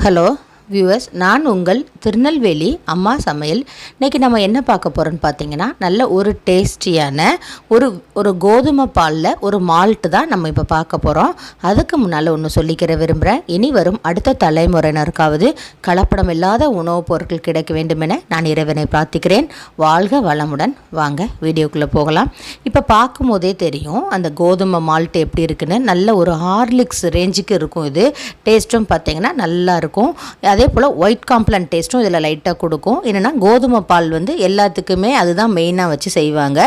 Hello viewers நான் உங்கள் திருநெல்வேலி அம்மா சமையல். இன்றைக்கி நம்ம என்ன பார்க்க போகிறோன்னு பார்த்தீங்கன்னா நல்ல ஒரு டேஸ்டியான ஒரு ஒரு கோதுமை பாலில் ஒரு மால்ட்டு தான் நம்ம இப்போ பார்க்க போகிறோம் அதுக்கு முன்னால் ஒன்று சொல்லிக்கிற விரும்புகிறேன் இனி வரும் அடுத்த தலைமுறையினருக்காவது கலப்படம் இல்லாத உணவுப் பொருட்கள் கிடைக்க வேண்டுமென நான் இறைவனை பிரார்த்திக்கிறேன். வாழ்க வளமுடன். வாங்க வீடியோக்குள்ளே போகலாம். இப்போ பார்க்கும்போதே தெரியும் அந்த கோதுமை மால்ட் எப்படி இருக்குன்னு. நல்ல ஒரு ஹார்லிக்ஸ் ரேஞ்சுக்கு இருக்கும் இது. டேஸ்ட்டும் பார்த்தீங்கன்னா நல்லா இருக்கும். அதே போல் ஒயிட் காம்ப்ளன் டேஸ்ட்டும் இதில் லைட்டாக கொடுக்கும். என்னென்னா கோதுமை பால் வந்து எல்லாத்துக்குமே அதுதான் மெயினாக வச்சு செய்வாங்க.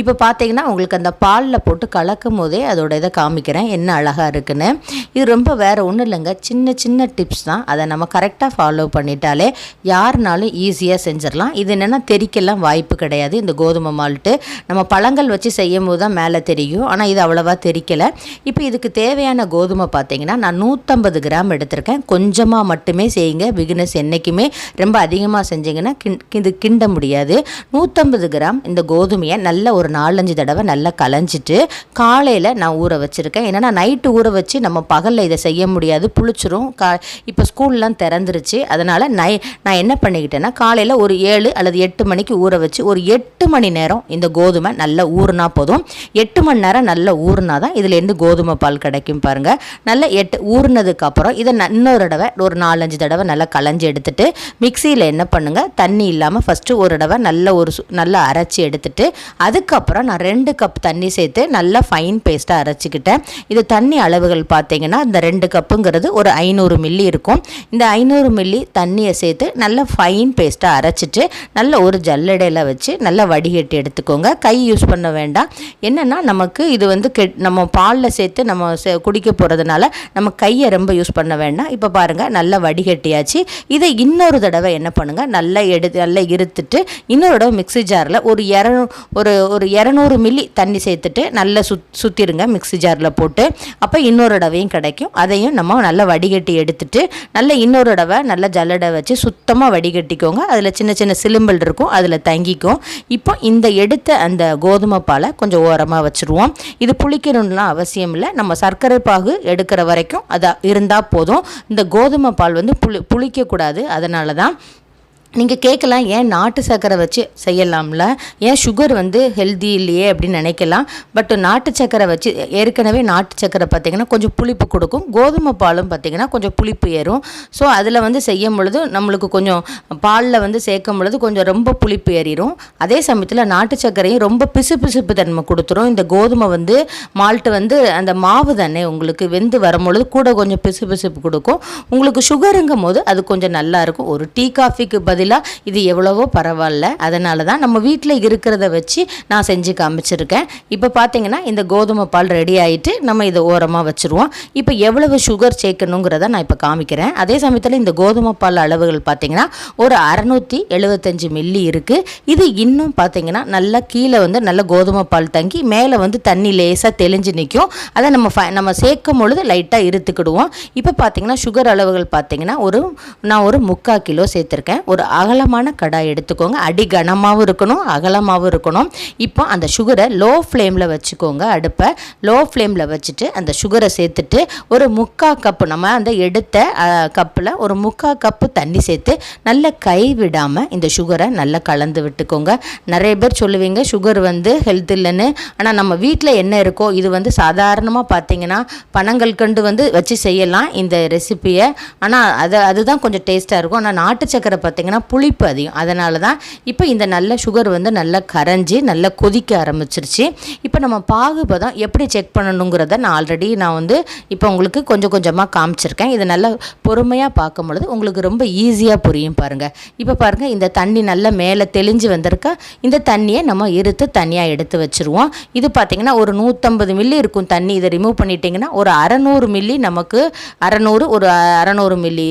இப்போ பார்த்தீங்கன்னா உங்களுக்கு அந்த பாலில் போட்டு கலக்கும் போதே அதோட இதை காமிக்கிறேன். என்ன அழகாக இருக்குன்னு. இது ரொம்ப வேறு ஒன்றும் இல்லைங்க. சின்ன சின்ன டிப்ஸ் தான். அதை நம்ம கரெக்டாக ஃபாலோ பண்ணிட்டாலே யாருனாலும் ஈஸியாக செஞ்சிடலாம். இது என்னென்னா தெறிக்கெல்லாம் வாய்ப்பு கிடையாது. இந்த கோதுமை மால்ட்டு நம்ம பழங்கள் வச்சு செய்யும் போது தான் மேலே தெரியும். ஆனால் இது அவ்வளோவா தெரிக்கலை. இப்போ இதுக்கு தேவையான கோதுமை பார்த்தீங்கன்னா நான் நூற்றம்பது கிராம் எடுத்திருக்கேன். கொஞ்சமாக மட்டுமே செய்யுங்க. பிகினஸ் என்றைக்குமே ரொம்ப அதிகமாக செஞ்சிங்கன்னா கிண் இது கிண்ட முடியாது. நூற்றம்பது கிராம் இந்த கோதுமையை நல்ல ஒரு நாலஞ்சு தடவை நல்லா கலைஞ்சிட்டு காலையில் நான் ஊற வச்சுருக்கேன். ஏன்னா நைட்டு ஊற வச்சு நம்ம பகலில் இதை செய்ய முடியாது. புளிச்சிரும். கா இப்போ ஸ்கூல்லாம் திறந்துருச்சு. அதனால் நை நான் என்ன பண்ணிக்கிட்டேன்னா காலையில் ஒரு ஏழு அல்லது எட்டு மணிக்கு ஊற வச்சு ஒரு எட்டு மணி நேரம் இந்த கோதுமை நல்லா ஊறினா போதும். எட்டு மணி நேரம் நல்லா ஊறுனா தான் இதுலேருந்து கோதுமை பால் கிடைக்கும் பாருங்கள் நல்லா எட்டு ஊறினதுக்கு அப்புறம் இதை இன்னொரு தடவை ஒரு நாலஞ்சு தடவை நல்லா களைஞ்சி எடுத்துட்டு மிக்சியில் என்ன பண்ணுங்கள் தண்ணி இல்லாமல் ஃபஸ்ட்டு ஒரு தடவை நல்ல ஒரு சு- நல்லா அரைச்சி எடுத்துட்டு அதுக்கப்புறம் நான் ரெண்டு கப் தண்ணி சேர்த்து நல்லா ஃபைன் பேஸ்ட்டாக அரைச்சிக்கிட்டேன். இது தண்ணி அளவுகள் பார்த்தீங்கன்னா இந்த ரெண்டு கப்புங்கிறது ஒரு ஐநூறு மில்லி இருக்கும். இந்த ஐநூறு மில்லி தண்ணியை சேர்த்து நல்லா ஃபைன் பேஸ்ட்டாக அரைச்சிட்டு நல்ல ஒரு ஜல்லடையில் வச்சு நல்லா வடிகட்டி எடுத்துக்கோங்க. கை யூஸ் பண்ண வேண்டாம். என்னென்னா நமக்கு இது வந்து கெட் நம்ம பாலில் சேர்த்து நம்ம சே- குடிக்க போகிறதுனால நம்ம கையை ரொம்ப யூஸ் பண்ண வேண்டாம். இப்போ பாருங்கள் நல்லா ரெடியாச்சு இதை இன்னொரு தடவை என்ன பண்ணுங்கள் நல்லா எடுத்து நல்லா இருத்துட்டு இன்னொரு தடவை மிக்ஸி ஜாரில் ஒரு இரநூ ஒரு ஒரு இரநூறு மில்லி தண்ணி சேர்த்துட்டு நல்லா சுத் சுற்றிடுங்க மிக்ஸி ஜாரில் போட்டு. அப்போ இன்னொரு தடவையும் கிடைக்கும். அதையும் நம்ம நல்லா வடிகட்டி எடுத்துட்டு நல்லா இன்னொரு தடவை நல்லா ஜல்லடை வச்சு சுத்தமாக வடிகட்டிக்கோங்க. அதில் சின்ன சின்ன சிலும்பல் இருக்கும். அதில் தங்கிக்கும். இப்போ இந்த எடுத்த அந்த கோதுமை பாலை கொஞ்சம் ஓரமாக வச்சுருவோம். இது புளிக்கணும்லாம் அவசியம் இல்லை. நம்ம சர்க்கரை பாகு எடுக்கிற வரைக்கும் அதாக இருந்தால் போதும். இந்த கோதுமை பால் வந்து புளி புளிக்கக்கூடாது. அதனால தான் நீங்கள் கேட்கலாம் ஏன் நாட்டு சர்க்கரை வச்சு செய்யலாம்ல? ஏன் சுகர் வந்து ஹெல்தி இல்லையே அப்படின்னு நினைக்கலாம். பட் நாட்டு சர்க்கரை வச்சு ஏற்கனவே நாட்டு சர்க்கரை பார்த்திங்கன்னா கொஞ்சம் புளிப்பு கொடுக்கும். கோதுமை பாலும் பார்த்திங்கன்னா கொஞ்சம் புளிப்பு ஏறும். ஸோ அதில் வந்து செய்யும் பொழுது நம்மளுக்கு கொஞ்சம் பாலில் வந்து சேர்க்கும் பொழுது கொஞ்சம் ரொம்ப புளிப்பு ஏறிடும் அதே சமயத்தில் நாட்டு சர்க்கரையும் ரொம்ப பிசு பிசுப்பு தன்மை கொடுத்துரும். இந்த கோதுமை வந்து மால்ட்டு வந்து அந்த மாவு தானே உங்களுக்கு வெந்து வரும்பொழுது கூட கொஞ்சம் பிசு பிசுப்பு கொடுக்கும். உங்களுக்கு சுகருங்கும் போது அது கொஞ்சம் நல்லாயிருக்கும் ஒரு டீ காஃபிக்கு பதிலாக இது எவ்வளவோ பரவாயில்ல. அதனால தான் நம்ம வீட்டில் இருக்கிறத வச்சு நான் செஞ்சு காமிச்சிருக்கேன். இப்போ பார்த்தீங்கன்னா இந்த கோதுமை பால் ரெடி ஆகிட்டு நம்ம இதை ஓரமாக வச்சுருவோம். இப்போ எவ்வளவு சுகர் சேர்க்கணுங்கிறத நான் இப்போ காமிக்கிறேன். அதே சமயத்தில் இந்த கோதுமை பால் அளவுகள் பார்த்தீங்கன்னா ஒரு அறநூற்றி எழுபத்தஞ்சு மில்லி இருக்குது இது இன்னும் பார்த்தீங்கன்னா நல்லா கீழே வந்து நல்ல கோதுமை பால் தங்கி மேலே வந்து தண்ணி லேசாக தெளிஞ்சு நிற்கும் அதை நம்ம ஃப நம்ம சேர்க்கும் பொழுது லைட்டாக இருத்துக்கிடுவோம் இப்போ பார்த்தீங்கன்னா சுகர் அளவுகள் பார்த்தீங்கன்னா ஒரு நான் ஒரு முக்கால் கிலோ சேர்த்துருக்கேன். ஒரு அகலமான கடாய் எடுத்துக்கோங்க. அடி கனமாகவும் இருக்கணும் அகலமாகவும் இருக்கணும். இப்போ அந்த சுகரை லோ ஃப்ளேமில் வச்சுக்கோங்க அடுப்பை. லோ ஃப்ளேமில் வச்சுட்டு அந்த சுகரை சேர்த்துட்டு ஒரு முக்கா கப்பு நம்ம அந்த எடுத்த கப்பில் ஒரு முக்கா கப்பு தண்ணி சேர்த்து நல்லா கை விடாமல் இந்த சுகரை நல்லா கலந்து விட்டுக்கோங்க. நிறைய பேர் சொல்லுவீங்க சுகர் வந்து ஹெல்த் இல்லைன்னு. ஆனால் நம்ம வீட்டில் என்ன இருக்கோ இது வந்து சாதாரணமாக பார்த்தீங்கன்னா பனங்கள் கண்டு வந்து வச்சு செய்யலாம் இந்த ரெசிப்பியை ஆனால் அது அதுதான் கொஞ்சம் டேஸ்ட்டாக இருக்கும். ஆனால் நாட்டு சக்கரை பார்த்தீங்கன்னா புளிப்பு அதிகம். அதனால தான் இப்போ இந்த நல்ல சுகர் வந்து நல்லா கரைஞ்சி நல்லா கொதிக்க ஆரம்பிச்சிருச்சு. இப்போ நம்ம பாகுபதம் எப்படி செக் பண்ணணுங்கிறத நான் ஆல்ரெடி நான் வந்து இப்போ உங்களுக்கு கொஞ்சம் கொஞ்சமாக காமிச்சிருக்கேன். இதை நல்லா பொறுமையாக பார்க்கும் பொழுது உங்களுக்கு ரொம்ப ஈஸியாக புரியும் பாருங்கள் இப்போ பாருங்கள் இந்த தண்ணி நல்லா மேலே தெளிஞ்சு வந்திருக்கா இந்த தண்ணியை நம்ம இருத்து தனியாக எடுத்து வச்சுருவோம். இது பார்த்திங்கன்னா ஒரு நூற்றம்பது மில்லி இருக்கும் தண்ணி. இதை ரிமூவ் பண்ணிட்டீங்கன்னா ஒரு அறநூறு மில்லி நமக்கு அறநூறு ஒரு அறநூறு மில்லி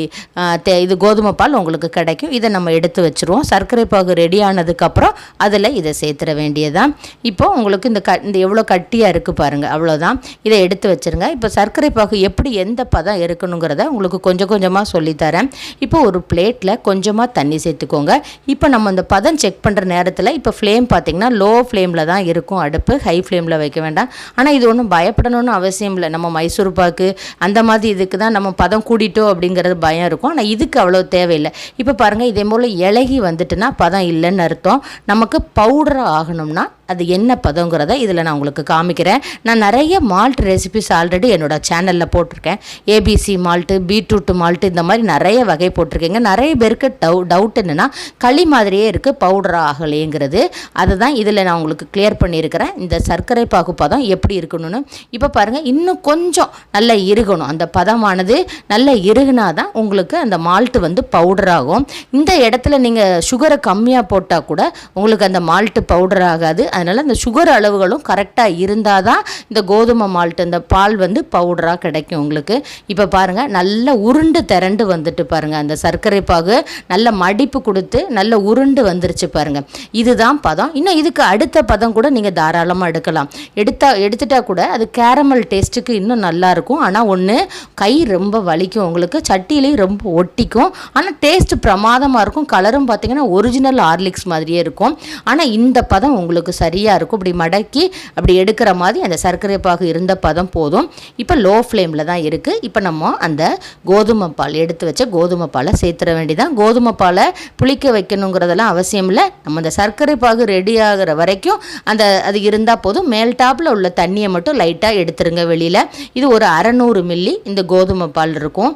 தே இது கோதுமை பால் உங்களுக்கு கிடைக்கும். இதை நம்ம நம்ம எடுத்து வச்சுருவோம். சர்க்கரை பாகு ரெடி ஆனதுக்கப்புறம் அதில் இதை சேர்த்துற வேண்டியதான் இப்போ உங்களுக்கு இந்த க இந்த எவ்வளோ கட்டியாக இருக்குது பாருங்கள் அவ்வளோதான் இதை எடுத்து வச்சுருங்க. இப்போ சர்க்கரை பாகு எப்படி எந்த பதம் இருக்கணுங்கிறத உங்களுக்கு கொஞ்சம் கொஞ்சமாக சொல்லித்தரேன் இப்போ ஒரு பிளேட்டில் கொஞ்சமாக தண்ணி சேர்த்துக்கோங்க. இப்போ நம்ம இந்த பதம் செக் பண்ணுற நேரத்தில் இப்போ ஃப்ளேம் பார்த்திங்கன்னா லோ ஃப்ளேமில் தான் இருக்கும் அடுப்பு. ஹை ஃப்ளேமில் வைக்க வேண்டாம். ஆனால் இது ஒன்றும் பயப்படணும்னு அவசியம் இல்லை. நம்ம மைசூர் பாக்கு அந்த மாதிரி இதுக்கு தான் நம்ம பதம் கூட்டிட்டோம் அப்படிங்கிறது பயம் இருக்கும். ஆனால் இதுக்கு அவ்வளோ தேவையில்லை. இப்போ பாருங்கள் இதை போல் இலகி வந்துட்டுனா பதம் இல்லைன்னு அர்த்தம். நமக்கு பவுடர் ஆகணும்னா அது என்ன பதங்கிறத இதில் நான் உங்களுக்கு காமிக்கிறேன். நான் நிறைய மால்ட் ரெசிபிஸ் ஆல்ரெடி என்னோட சேனலில் போட்டிருக்கேன். ஏபிசி மால்ட்டு பீட்ரூட் மால்ட்டு இந்த மாதிரி நிறைய வகை போட்டிருக்கேங்க. நிறைய பேருக்கு டவு டவுட் என்னென்னா களி மாதிரியே இருக்குது பவுடர் ஆகலைங்கிறது. அதை தான் இதில் நான் உங்களுக்கு கிளியர் பண்ணியிருக்கிறேன். இந்த சர்க்கரை பாகு பதம் எப்படி இருக்கணும்னு. இப்போ பாருங்கள் இன்னும் கொஞ்சம் நல்லா இருகணும். அந்த பதமானது நல்லா இருகுனா தான் உங்களுக்கு அந்த மால்ட்டு வந்து பவுடர் ஆகும். இந்த இடத்துல நீங்கள் சுகரை கம்மியாக போட்டால் கூட உங்களுக்கு அந்த மால்ட்டு பவுடர் ஆகாது. அதனால் இந்த சுகர் அளவுகளும் கரெக்டாக இருந்தால் தான் இந்த கோதுமை மால்ட்டு இந்த பால் வந்து பவுடராக கிடைக்கும் உங்களுக்கு. இப்போ பாருங்கள் நல்ல உருண்டு திரண்டு வந்துட்டு பாருங்கள் அந்த சர்க்கரை பாகு நல்ல மடிப்பு கொடுத்து நல்ல உருண்டு வந்துருச்சு பாருங்கள் இதுதான் பதம். இன்னும் இதுக்கு அடுத்த பதம் கூட நீங்கள் தாராளமாக எடுக்கலாம். எடுத்தா எடுத்துட்டா கூட அது கேரமல் டேஸ்ட்டுக்கு இன்னும் நல்லாயிருக்கும் ஆனால் ஒன்று கை ரொம்ப வலிக்கும் உங்களுக்கு. சட்டியிலையும் ரொம்ப ஒட்டிக்கும். ஆனால் டேஸ்ட் பிரமாதமாக இருக்கும். கலரும் பார்த்தீங்கன்னா ஒரிஜினல் ஹார்லிக்ஸ் மாதிரியே இருக்கும். ஆனால் இந்த பதம் உங்களுக்கு சரி சரியாக இருக்கும். இப்படி மடக்கி அப்படி எடுக்கிற மாதிரி அந்த சர்க்கரை பாகு இருந்த பதம் போதும். இப்போ லோ ஃப்ளேமில் தான் இருக்குது இப்போ நம்ம அந்த கோதுமை பால் எடுத்து வச்ச கோதுமை பாலை சேர்த்துட வேண்டிதான் கோதுமை பாலை புளிக்க வைக்கணுங்கிறதெல்லாம் அவசியம் இல்லை. நம்ம அந்த சர்க்கரை பாகு ரெடி ஆகிற வரைக்கும் அந்த அது இருந்தால் போதும். மேல் டாப்பில் உள்ள தண்ணியை மட்டும் லைட்டாக எடுத்துருங்க வெளியில். இது ஒரு அறநூறு மில்லி இந்த கோதுமை பால் இருக்கும்.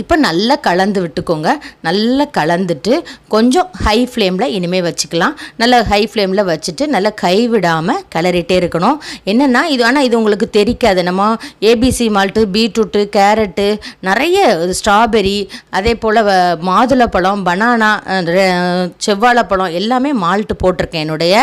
இப்போ நல்லா கலந்து விட்டுக்கோங்க. நல்லா கலந்துட்டு கொஞ்சம் ஹை ஃப்ளேமில் இனிமேல் வச்சுக்கலாம். நல்லா ஹை ஃப்ளேமில் வச்சுட்டு நல்லா கைவிடாமல் கிளறிட்டே இருக்கணும். என்னென்னா இது ஆனால் இது உங்களுக்கு தெரிக்காது. நம்ம A B C malt beetroot carrot நிறைய ஸ்ட்ராபெரி அதே போல் மாதுளப்பழம் பனானா செவ்வாழைப்பழம் எல்லாமே மால்ட்டு போட்டிருக்கேன் என்னுடைய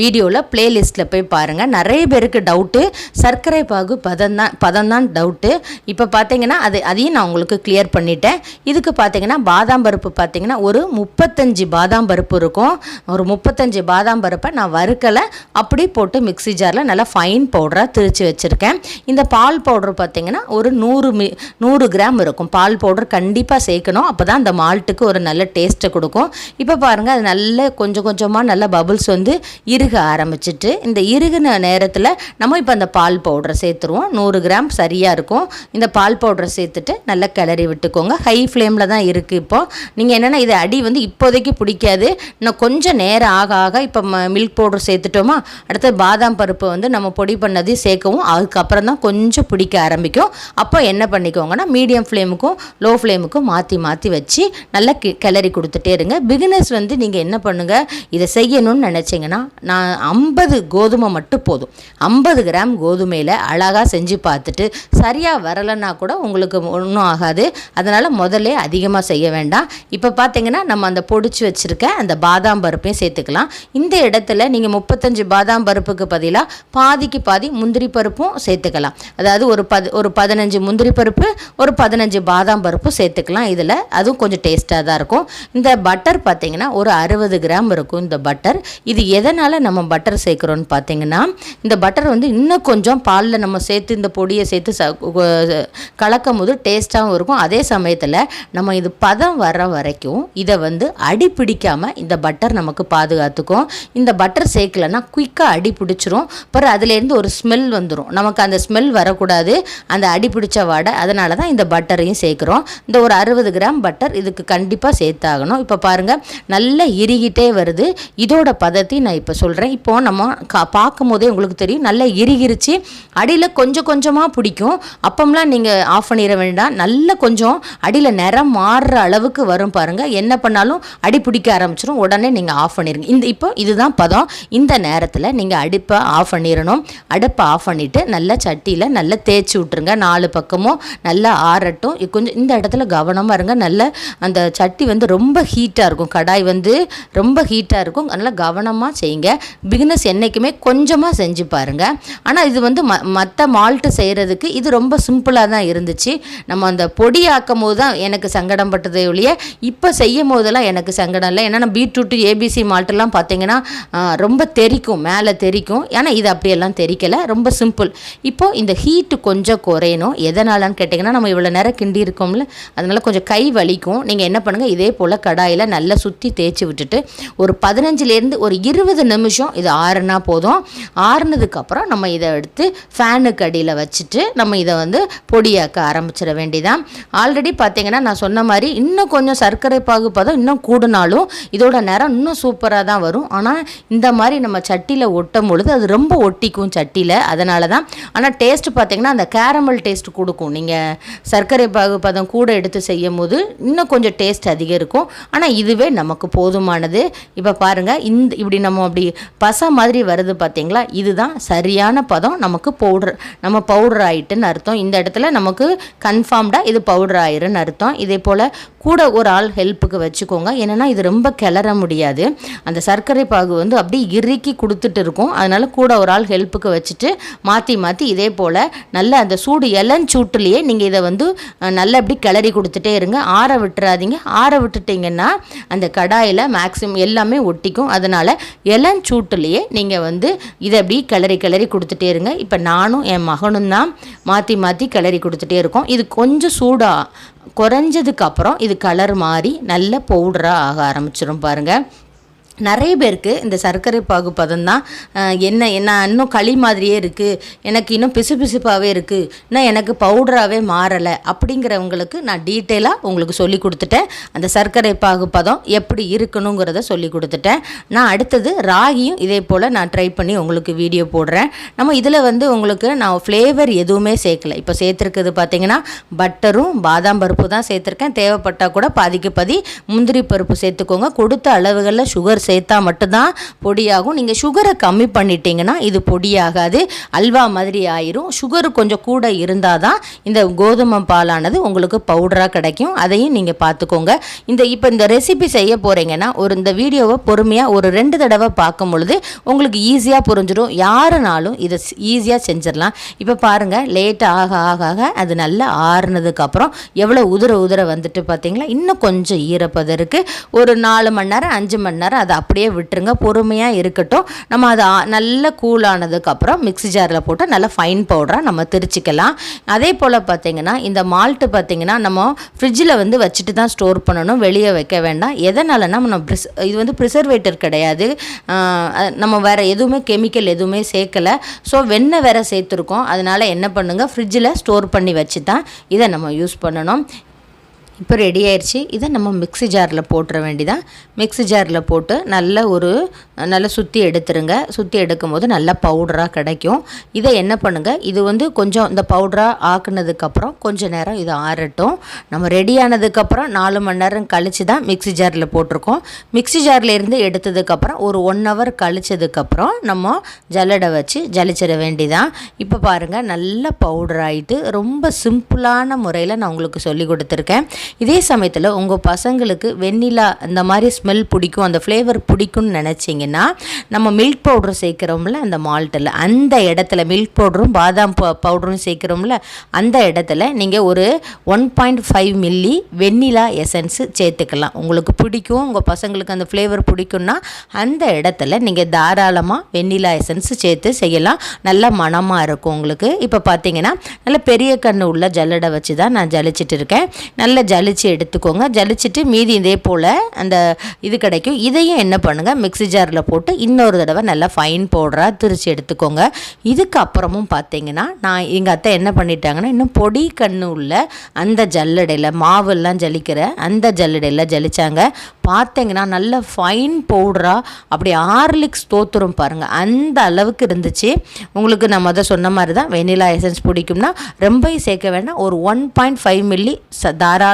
வீடியோவில் ப்ளேலிஸ்ட்டில் போய் பாருங்கள் நிறைய பேருக்கு டவுட்டு சர்க்கரை பாகு பதம் தான் பதம் தான் டவுட்டு இப்போ பார்த்தீங்கன்னா அது அதையும் நான் உங்களுக்கு கிளியர் பண்ணிட்டேன். இதுக்கு பார்த்தீங்கன்னா பாதாம் பருப்பு பார்த்தீங்கன்னா ஒரு முப்பத்தஞ்சு பாதாம் பருப்பு இருக்கும். ஒரு முப்பத்தஞ்சு பாதாம் பருப்பை நான் வறுக்கலை. அப்படி போட்டு மிக்சி ஜாரில் நல்லா ஃபைன் பவுடராக திரித்து வச்சுருக்கேன். இந்த பால் பவுடர் பார்த்தீங்கன்னா ஒரு நூறு மி நூறு கிராம் இருக்கும். பால் பவுடர் கண்டிப்பாக சேர்க்கணும். அப்போ தான் அந்த மால்ட்டுக்கு ஒரு நல்ல டேஸ்ட்டை கொடுக்கும். இப்போ பாருங்கள் அது நல்ல கொஞ்சம் கொஞ்சமாக நல்ல பபுள்ஸ் வந்து இறுக ஆரம்பிச்சிட்டு இந்த இறுகின நேரத்தில் நம்ம இப்போ அந்த பால் பவுடரை சேர்த்துருவோம். நூறு கிராம் சரியாக இருக்கும். இந்த பால் பவுடரை சேர்த்துட்டு நல்லா கிளறி விட்டுக்கோங்க ஹை ஃப்ளேமில் தான் இருக்குது இப்போது நீங்கள் என்னென்னா இது அடி வந்து இப்போதைக்கு பிடிக்காது. இன்னும் கொஞ்சம் நேரம் ஆக ஆக இப்போ மில்க் பவுடர் சேர்த்துட்டோமா அடுத்து பாதாம் பருப்பு வந்து நம்ம பொடி பண்ணதையும் சேர்க்கவும் அதுக்கப்புறம் தான் கொஞ்சம் பிடிக்க ஆரம்பிக்கும். அப்போ என்ன பண்ணிக்கோங்கன்னா மீடியம் ஃப்ளேமுக்கும் லோ ஃப்ளேமுக்கும் மாற்றி மாற்றி வச்சு நல்லா கி கிளறி கொடுத்துட்டே இருங்க. பிகினர்ஸ் வந்து நீங்கள் என்ன பண்ணுங்கள் இதை செய்யணும்னு நினச்சிங்கன்னா நான் ஐம்பது கோதுமை மட்டும் போதும். ஐம்பது கிராம் கோதுமையில் அழகாக செஞ்சு பார்த்துட்டு சரியாக வரலைன்னா கூட உங்களுக்கு ஒன்றும் ஆகாது. அதனால் முதல்ல அதிகமாக செய்ய வேண்டாம். இப்போ பார்த்தீங்கன்னா நம்ம அந்த பொடிச்சு வச்சுருக்க அந்த பாதாம் பருப்பையும் சேர்த்துக்கலாம். இந்த இடத்துல நீங்கள் முப்பத்தஞ்சு பாதாம் பருப்புக்கு பதிலாக பாதிக்கு பாதி முந்திரி பருப்பும் சேர்த்துக்கலாம். அதாவது ஒரு பது ஒரு பதினஞ்சு முந்திரி பருப்பு ஒரு பதினஞ்சு பாதாம் பருப்பும் சேர்த்துக்கலாம். இதில் அதுவும் கொஞ்சம் டேஸ்ட்டாக தான் இருக்கும். இந்த பட்டர் பார்த்தீங்கன்னா ஒரு அறுபது கிராம் இருக்கும் இந்த பட்டர். இது எதனால் நம்ம பட்டர் சேர்க்குறோன்னு பார்த்தீங்கன்னா இந்த பட்டர் வந்து இன்னும் கொஞ்சம் பாலில் நம்ம சேர்த்து இந்த பொடியை சேர்த்து ச கலக்கும் போது டேஸ்ட்டாகவும் இருக்கும். அதே சமயத்தில் நம்ம இது பதம் வர வரைக்கும் இதை வந்து அடி பிடிக்காமல் இந்த பட்டர் நமக்கு பாதுகாத்துக்கும். இந்த பட்டர் சேர்க்கலன்னா குயிக்காக அடி பிடிச்சிரும். அப்புறம் அதுலேருந்து ஒரு ஸ்மெல் வந்துடும் நமக்கு அந்த ஸ்மெல் வரக்கூடாது. அந்த அடி பிடிச்ச வாடை அதனால தான் இந்த பட்டரையும் சேர்க்குறோம். இந்த ஒரு அறுபது கிராம் பட்டர் இதுக்கு கண்டிப்பாக சேர்த்தாகணும். இப்போ பாருங்கள் நல்லா இறுகிட்டே வருது. இதோட பதத்தையும் நான் இப்போ சொல்கிறேன் இப்போது நம்ம கா பார்க்கும் போதே உங்களுக்கு தெரியும். நல்லா இறுகிருச்சு. அடியில் கொஞ்சம் கொஞ்சமாக பிடிக்கும். அப்பம்லாம் நீங்கள் ஆஃப் பண்ணிட வேண்டாம். நல்லா கொஞ்சம் அடியில் நிறம் மாறுற அளவுக்கு வரும் பாருங்கள் என்ன பண்ணாலும் அடி பிடிக்க ஆரம்பிச்சிடும் உடனே நீங்கள் ஆஃப் பண்ணிடுங்க இந்த இப்போ இதுதான் பதம். இந்த நேரத்தில் நீங்கள் அடுப்பை ஆஃப் பண்ணிடணும் அடுப்பை ஆஃப் பண்ணிவிட்டு நல்லா சட்டியில் நல்லா தேய்ச்சி விட்ருங்க நாலு பக்கமும் நல்லா ஆறட்டும். கொஞ்சம் இந்த இடத்துல கவனமாக இருங்க. நல்ல அந்த சட்டி வந்து ரொம்ப ஹீட்டாக இருக்கும். கடாய் வந்து ரொம்ப ஹீட்டாக இருக்கும். அதனால் கவனமாக செய்யுங்க. பிகினஸ் என்றைக்குமே கொஞ்சமாக செஞ்சு பாருங்கள் ஆனால் இது வந்து ம மற்ற மால்ட்டு செய்கிறதுக்கு இது ரொம்ப சிம்பிளாக தான் இருந்துச்சு. நம்ம அந்த பொடியாக பார்க்கும் போது தான் எனக்கு சங்கடம் பட்டதே ஒழிய இப்போ செய்யும் போதெல்லாம் எனக்கு சங்கடம் இல்லை. ஏன்னா பீட்ரூட்டு ஏபிசி மால்ட்டெல்லாம் பார்த்தீங்கன்னா ரொம்ப தெறிக்கும் மேலே தெறிக்கும் ஏன்னா இது அப்படியெல்லாம் தெறிக்கலை ரொம்ப சிம்பிள். இப்போது இந்த ஹீட்டு கொஞ்சம் குறையணும். எதனாலன்னு கேட்டிங்கன்னா நம்ம இவ்வளோ நேரம் கிண்டி இருக்கோம்ல அதனால் கொஞ்சம் கை வலிக்கும். நீங்கள் என்ன பண்ணுங்கள் இதே போல் கடாயில் நல்லா சுற்றி தேய்ச்சி விட்டுட்டு ஒரு பதினஞ்சுலேருந்து ஒரு இருபது நிமிஷம் இது ஆறுனா போதும். ஆறுனதுக்கப்புறம் நம்ம இதை எடுத்து ஃபேனுக்கு அடியில் வச்சுட்டு நம்ம இதை வந்து பொடியாக்க ஆரம்பிச்சிட வேண்டியதான் ஆல்ரெடி பார்த்தீங்கன்னா நான் சொன்ன மாதிரி இன்னும் கொஞ்சம் சர்க்கரை பாகு பதம் இன்னும் கூடுனாலும் இதோட நேரம் இன்னும் சூப்பராக தான் வரும். ஆனால் இந்த மாதிரி நம்ம சட்டியில் ஒட்டும் பொழுது அது ரொம்ப ஒட்டிக்கும் சட்டியில். அதனால தான். ஆனால் டேஸ்ட் பார்த்தீங்கன்னா அந்த கேரமல் டேஸ்ட் கொடுக்கும். நீங்கள் சர்க்கரை பாகு பதம் கூட எடுத்து செய்யும் போது இன்னும் கொஞ்சம் டேஸ்ட் அதிகம் இருக்கும் ஆனால் இதுவே நமக்கு போதுமானது. இப்போ பாருங்கள் இந்த இப்படி நம்ம அப்படி பசை மாதிரி வருது பார்த்தீங்களா இதுதான் சரியான பதம். நமக்கு பவுடர் நம்ம பவுடர் ஆகிட்டுன்னு அர்த்தம். இந்த இடத்துல நமக்கு கன்ஃபார்ம்டாக இது பவுடர் ஆயிருன்னு அர்த்தம். இதே போல் கூட ஒரு ஆள் ஹெல்ப்புக்கு வச்சுக்கோங்க. என்னென்னா இது ரொம்ப கிளற முடியாது. அந்த சர்க்கரை பாகு வந்து அப்படியே இறுக்கி கொடுத்துட்டு இருக்கும். அதனால் கூட ஒரு ஆள் ஹெல்ப்புக்கு வச்சுட்டு மாற்றி மாற்றி இதே போல் நல்ல அந்த சூடு இளஞ்சூட்டுலேயே நீங்கள் இதை வந்து நல்ல நல்லா அப்படி கிளறி கொடுத்துட்டே இருங்க. ஆற விட்டுறாதீங்க. ஆற விட்டுட்டிங்கன்னா அந்த கடாயில் மேக்ஸிமம் எல்லாமே ஒட்டிக்கும். அதனால் இளஞ்சூட்டுலேயே நீங்கள் வந்து இதை அப்படி கிளறி கிளறி கொடுத்துட்டே இருங்க. இப்போ நானும் என் மகனும் தான் மாற்றி மாற்றி கிளறி கொடுத்துட்டே இருக்கோம். இது கொஞ்சம் சூடாக குறைஞ்சதுக்கு அப்புறம் இது கலர் மாறி நல்ல பவுடராக ஆக ஆரம்பிச்சிடும் பாருங்கள் நிறைய பேருக்கு இந்த சர்க்கரை பாகு பதம் தான் என்ன என்ன இன்னும் களி மாதிரியே இருக்குது எனக்கு இன்னும் பிசு பிசுப்பாகவே இருக்குது இன்னும் எனக்கு பவுடராகவே மாறலை அப்படிங்கிறவங்களுக்கு நான் டீட்டெயிலாக உங்களுக்கு சொல்லி கொடுத்துட்டேன். அந்த சர்க்கரை பாகு பதம் எப்படி இருக்கணுங்கிறத சொல்லி கொடுத்துட்டேன். நான் அடுத்தது ராகியும் இதே போல் நான் ட்ரை பண்ணி உங்களுக்கு வீடியோ போடுறேன். நம்ம இதில் வந்து உங்களுக்கு நான் ஃப்ளேவர் எதுவுமே சேர்க்கல. இப்போ சேர்த்துருக்குது பார்த்தீங்கன்னா பட்டரும் பாதாம் பருப்பு தான் சேர்த்துருக்கேன். தேவைப்பட்டால் கூட பாதிக்கு பாதி முந்திரி பருப்பு சேர்த்துக்கோங்க. கொடுத்த அளவுகளில் சுகர் சேர்த்தா மட்டும்தான் பொடியாகும். நீங்கள் சுகரை கம்மி பண்ணிட்டீங்கன்னா இது பொடியாகாது. அல்வா மாதிரி ஆயிரும். சுகர் கொஞ்சம் கூட இருந்தால் தான் இந்த கோதுமை பாலானது உங்களுக்கு பவுடராக கிடைக்கும். அதையும் நீங்கள் பார்த்துக்கோங்க. இந்த இப்போ இந்த ரெசிபி செய்ய போகிறீங்கன்னா ஒரு இந்த வீடியோவை பொறுமையாக ஒரு ரெண்டு தடவை பார்க்கும் பொழுது உங்களுக்கு ஈஸியாக புரிஞ்சிடும். யாருனாலும் இதை ஈஸியாக செஞ்சிடலாம். இப்போ பாருங்கள் லேட்டாக ஆக ஆக ஆக அது நல்லா ஆறுனதுக்கப்புறம் எவ்வளோ உதிர உதிர வந்துட்டு பார்த்தீங்களா இன்னும் கொஞ்சம் ஈரப்பதம் இருக்குது ஒரு நாலு மணி நேரம் அஞ்சு மணி நேரம் அதை அப்படியே விட்டுருங்க. பொறுமையாக இருக்கட்டும். நம்ம அதை ஆ- கூலானதுக்கப்புறம் கூல் ஆனதுக்கப்புறம் மிக்ஸி ஜாரில் போட்டு நல்லா ஃபைன் பவுடராக நம்ம திரிச்சிக்கலாம். அதே போல் பார்த்திங்கன்னா இந்த மால்ட்டு பார்த்தீங்கன்னா நம்ம ஃப்ரிட்ஜில் வந்து வச்சுட்டு தான் ஸ்டோர் பண்ணணும். வெளியே வைக்க வேண்டாம். எதனாலனா நம்ம ப்ரிஸ் இது வந்து ப்ரிசர்வேட்டர் கிடையாது. நம்ம வேறு எதுவுமே கெமிக்கல் எதுவுமே சேர்க்கலை. ஸோ வெண்ணெய் வேறு சேர்த்துருக்கோம். அதனால் என்ன பண்ணுங்கள் ஃப்ரிட்ஜில் ஸ்டோர் பண்ணி வச்சு தான் இதை நம்ம யூஸ் பண்ணணும். இப்போ ரெடி ஆயிடுச்சு இதை நம்ம மிக்ஸி ஜாரில் போட்டுற வேண்டிதான் மிக்ஸி ஜாரில் போட்டு நல்ல ஒரு நல்லா சுற்றி எடுத்துருங்க. சுற்றி எடுக்கும்போது நல்லா பவுடராக கிடைக்கும். இதை என்ன பண்ணுங்கள் இது வந்து கொஞ்சம் இந்த பவுடராக ஆக்குனதுக்கப்புறம் கொஞ்சம் நேரம் இது ஆறட்டும். நம்ம ரெடியானதுக்கப்புறம் நாலு மணி நேரம் கழித்து தான் மிக்ஸி ஜாரில் போட்டிருக்கோம். மிக்ஸி ஜாரில் இருந்து எடுத்ததுக்கப்புறம் ஒரு ஒன் ஹவர் கழிச்சதுக்கப்புறம் நம்ம ஜல்லடை வச்சு ஜலிச்சிட வேண்டிதான் இப்போ பாருங்கள் நல்ல பவுடர் ஆகிட்டு ரொம்ப சிம்பிளான முறையில் நான் உங்களுக்கு சொல்லி கொடுத்துருக்கேன். இதே சமயத்தில் உங்கள் பசங்களுக்கு வெண்ணிலா இந்த மாதிரி ஸ்மெல் பிடிக்கும் அந்த ஃப்ளேவர் பிடிக்கும்னு நினச்சிங்கன்னா நம்ம மில்க் பவுடர் சேர்க்குறோம்ல அந்த மால்ட்டில் அந்த இடத்துல மில்க் பவுடரும் பாதாம் ப பவுடரும் சேர்க்குறோம்ல அந்த இடத்துல நீங்கள் ஒரு one point five milli vanilla essence சேர்த்துக்கலாம். உங்களுக்கு பிடிக்கும் உங்கள் பசங்களுக்கு அந்த ஃப்ளேவர் பிடிக்கும்னா அந்த இடத்துல நீங்கள் தாராளமாக வெண்ணிலா எசன்ஸ் சேர்த்து செய்யலாம். நல்ல மணமாக இருக்கும் உங்களுக்கு. இப்போ பார்த்தீங்கன்னா நல்ல பெரிய கண்ணு உள்ள ஜல்லடை வச்சு தான் நான் ஜலிச்சிட்டு இருக்கேன். நல்ல ஜலிச்சு எடுத்துக்கோங்க. ஜலிச்சுட்டு மீதி இதே போல் அந்த இது கிடைக்கும். இதையும் என்ன பண்ணுங்கள் மிக்ஸி ஜாரில் போட்டு இன்னொரு தடவை நல்லா ஃபைன் பவுடராக திரிச்சு எடுத்துக்கோங்க. இதுக்கப்புறமும் பார்த்தீங்கன்னா நான் எங்கள் அத்தை என்ன பண்ணிட்டாங்கன்னா இன்னும் பொடி கண்ணு உள்ள அந்த ஜல்லடையில் மாவெல்லாம் ஜலிக்கிற அந்த ஜல்லடையில் ஜலிச்சாங்க. பார்த்தீங்கன்னா நல்ல ஃபைன் பவுடராக அப்படி ஹார்லிக்ஸ் தோத்துரும் பாருங்கள் அந்த அளவுக்கு இருந்துச்சு. உங்களுக்கு நான் மொதல் சொன்ன மாதிரி தான் வெனிலா எசன்ஸ் பிடிக்கும்னா ரொம்ப சேர்க்க வேண்டாம். ஒரு ஒன் பாயிண்ட் ஃபைவ் மில்லி ச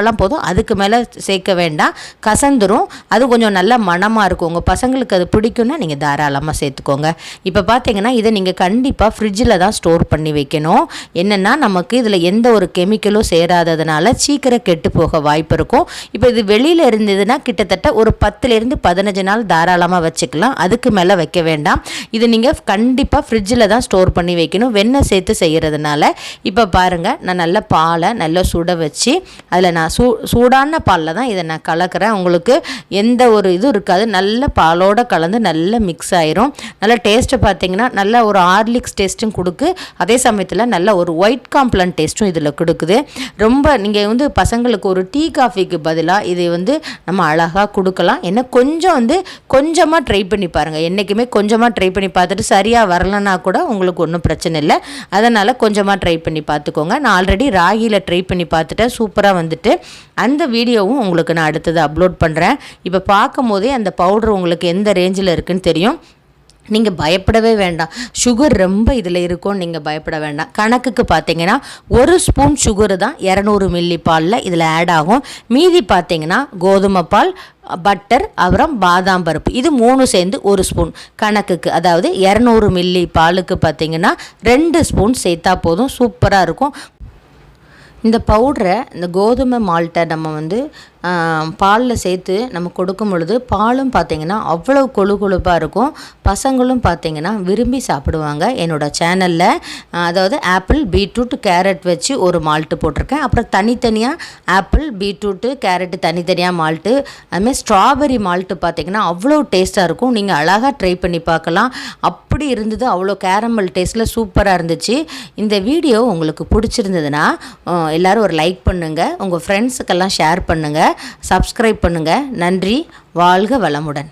தாராளம் போதும். அதுக்கு மேலே சேர்க்க வேண்டாம். கசந்துரும். அது கொஞ்சம் நல்ல மணமாக இருக்கும். உங்கள் பசங்களுக்கு அது பிடிக்கும்னா நீங்கள் தாராளமாக சேர்த்துக்கோங்க. இப்போ பார்த்தீங்கன்னா இதை நீங்கள் கண்டிப்பாக ஃப்ரிட்ஜில் தான் ஸ்டோர் பண்ணி வைக்கணும். என்னென்னா நமக்கு இதில் எந்த ஒரு கெமிக்கலும் சேராததுனால சீக்கிரம் கெட்டு போக வாய்ப்பு இருக்கும். இப்போ இது வெளியில் இருந்ததுன்னா கிட்டத்தட்ட கிட்டத்தட்ட ஒரு பத்துலேருந்து பதினஞ்சு நாள் தாராளமாக வச்சுக்கலாம். அதுக்கு மேலே வைக்க வேண்டாம். இது நீங்கள் கண்டிப்பாக ஃப்ரிட்ஜில் தான் ஸ்டோர் பண்ணி வைக்கணும். வெண்ணெய் சேர்த்து செய்கிறதுனால இப்போ பாருங்கள் நான் நல்ல பாலை நல்லா சுட வச்சு அதில் நான் சூ சூடான பாலில் தான் இதை நான் கலக்கிறேன். உங்களுக்கு எந்த ஒரு இதுவும் இருக்காது. நல்ல பாலோடு கலந்து நல்லா மிக்ஸ் ஆயிரும். நல்ல டேஸ்ட்டை பார்த்தீங்கன்னா நல்ல ஒரு ஆர்லிக்ஸ் டேஸ்ட்டும் கொடுக்கு. அதே சமயத்தில் நல்ல ஒரு ஒயிட் காம்ப்ளன் டேஸ்ட்டும் இதில் கொடுக்குது. ரொம்ப நீங்கள் வந்து பசங்களுக்கு ஒரு டீ காஃபிக்கு பதிலாக இதை வந்து நம்ம அழகாக கொடுக்கலாம். என்ன கொஞ்சம் வந்து கொஞ்சமாக ட்ரை பண்ணி பாருங்கள் என்றைக்குமே கொஞ்சமாக ட்ரை பண்ணி பார்த்துட்டு சரியாக வரலன்னா கூட உங்களுக்கு ஒன்றும் பிரச்சனை இல்லை. அதனால் கொஞ்சமாக ட்ரை பண்ணி பார்த்துக்கோங்க. நான் ஆல்ரெடி ராகியில் ட்ரை பண்ணி பார்த்துட்டேன். சூப்பராக வந்துட்டு. அந்த வீடியோவும் உங்களுக்கு நான் அடுத்தது அப்லோட் பண்ணுறேன் இப்போ பார்க்கும் போதே அந்த பவுடர் உங்களுக்கு எந்த ரேஞ்சில் இருக்குன்னு தெரியும். நீங்கள் பயப்படவே வேண்டாம். சுகர் ரொம்ப இதில் இருக்கும் நீங்கள் பயப்பட வேண்டாம். கணக்குக்கு பார்த்தீங்கன்னா ஒரு ஸ்பூன் சுகரு தான் இரநூறு மில்லி பாலில் இதில் ஆட் ஆகும். மீதி பார்த்தீங்கன்னா கோதுமை பால் பட்டர் அப்புறம் பாதாம் பருப்பு. இது மூணு சேர்ந்து ஒரு ஸ்பூன் கணக்குக்கு. அதாவது இரநூறு மில்லி பாலுக்கு பார்த்தீங்கன்னா ரெண்டு ஸ்பூன் சேர்த்தா போதும். சூப்பராக இருக்கும். இந்த பவுடரை இந்த கோதுமை மால்ட்டை நம்ம வந்து பாலில் சேர்த்து நம்ம கொடுக்கும் பொழுது பாலும் பார்த்திங்கன்னா அவ்வளோ கொழு கொழுப்பாக இருக்கும். பசங்களும் பார்த்திங்கன்னா விரும்பி சாப்பிடுவாங்க. என்னோடய சேனலில் அதாவது ஆப்பிள் பீட்ரூட் கேரட் வச்சு ஒரு மால்ட்டு போட்டிருக்கேன். அப்புறம் தனித்தனியாக ஆப்பிள் பீட்ரூட்டு கேரட்டு தனித்தனியாக மால்ட்டு அதுமாதிரி ஸ்ட்ராபெரி மால்ட்டு பார்த்திங்கன்னா அவ்வளோ டேஸ்ட்டாக இருக்கும். நீங்கள் அழகாக ட்ரை பண்ணி பார்க்கலாம். அப் எப்படி இருந்தது? அவ்வளோ கேரமல் டேஸ்ட்டில் சூப்பராக இருந்துச்சு. இந்த வீடியோ உங்களுக்கு பிடிச்சிருந்ததுன்னா எல்லோரும் ஒரு லைக் பண்ணுங்கள் உங்கள் ஃப்ரெண்ட்ஸுக்கெல்லாம் ஷேர் பண்ணுங்கள் சப்ஸ்கிரைப் பண்ணுங்கள் நன்றி. வாழ்க வளமுடன்.